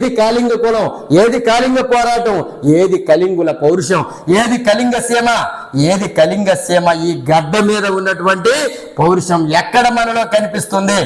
ఏది కాళింగ కులం ఏది కాళింగ పోరాటం ఏది కలింగుల పౌరుషం ఏది కలింగ సీమ ఏది కలింగ సీమ ఈ గడ్డ మీద ఉన్నటువంటి పౌరుషం ఎక్కడ మనలో కనిపిస్తుంది?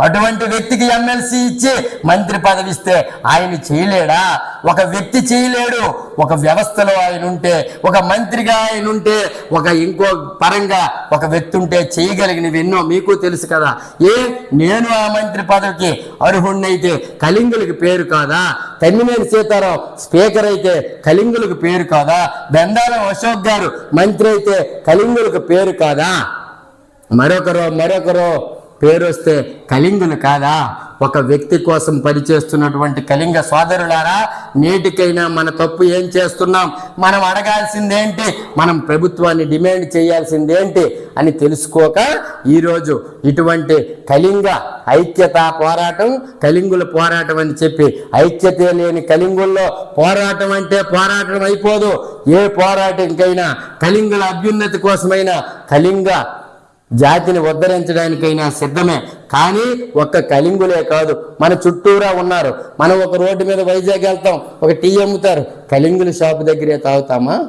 అటువంటి వ్యక్తికి ఎమ్మెల్సీ ఇచ్చి మంత్రి పదవి ఇస్తే ఆయన చేయలేడా? ఒక వ్యక్తి చేయలేడు. ఒక వ్యవస్థలో ఆయన ఉంటే ఒక మంత్రిగా ఆయన ఉంటే ఒక ఇంకో పరంగా ఒక వ్యక్తి ఉంటే చేయగలిగినవి ఎన్నో మీకు తెలుసు కదా. ఏ? నేను ఆ మంత్రి పదవికి అర్హుణ్ణైతే కలింగులకి పేరు కాదా? తమ్మినేని సీతారాం స్పీకర్ అయితే కలింగులకు పేరు కాదా? బెందాలం అశోక్ గారు మంత్రి అయితే కలింగులకు పేరు కాదా? మరొకరు మరొకరు. పేరు వస్తే కలింగులు కాదా? ఒక వ్యక్తి కోసం పనిచేస్తున్నటువంటి కలింగ సోదరులారా నేటికైనా మన తప్పు ఏం చేస్తున్నాం? మనం అడగాల్సిందేంటి? మనం ప్రభుత్వాన్ని డిమాండ్ చేయాల్సిందేంటి అని తెలుసుకోక ఈరోజు ఇటువంటి కలింగ ఐక్యత పోరాటం కలింగుల పోరాటం అని చెప్పి ఐక్యత లేని కలింగుల్లో పోరాటం అంటే పోరాటం అయిపోదు. ఏ పోరాటంకైనా కలింగుల అభ్యున్నతి కోసమైనా కలింగ జాతిని ఉద్ధరించడానికైనా సిద్ధమే. కానీ ఒక్క కలింగులే కాదు. మన చుట్టూరా ఉన్నారు. మనం ఒక రోడ్డు మీద వైజాగ్ వెళ్తాం. ఒక టీ అమ్ముతారు. కలింగుల షాప్ దగ్గరే తాగుతామా?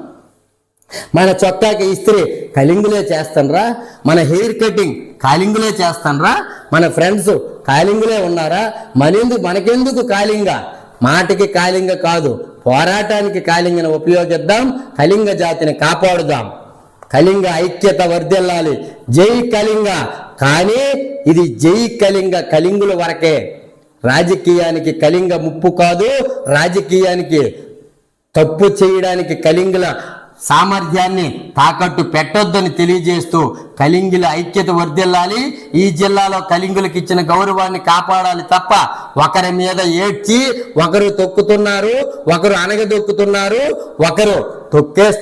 మన చొక్కాకి ఇస్త్రీ కలింగులే చేస్తాన్రా. మన హెయిర్ కటింగ్ కాలింగులే చేస్తాన్రా. మన ఫ్రెండ్స్ కాలింగులే ఉన్నారా? మನೆందుకు మనకెందుకు కాలింగ? మాటకి కాలింగ కాదు. పోరాటానికి కాలింగను ఉపయోగిద్దాం. కళింగ జాతిని కాపాడుదాం. కళింగ ఐక్యత వర్ధిల్లాలి. జై కళింగ. కానీ ఇది జై కళింగ కళింగుల వరకే. రాజకీయానికి కళింగ ముప్పు కాదు రాజకీయానికి తప్పు చేయడానికి కలింగుల సామర్థ్యాన్ని తాకట్టు పెట్టొద్దని తెలియజేస్తూ కలింగుల ఐక్యత వర్ధిల్లాలి. ఈ జిల్లాలో కలింగులకు ఇచ్చిన గౌరవాన్ని కాపాడాలి తప్ప ఒకరి మీద ఏడ్చి ఒకరు తొక్కుతున్నారు ఒకరు అనగదొక్కుతున్నారు ఒకరు తొక్కేస్తున్నారు.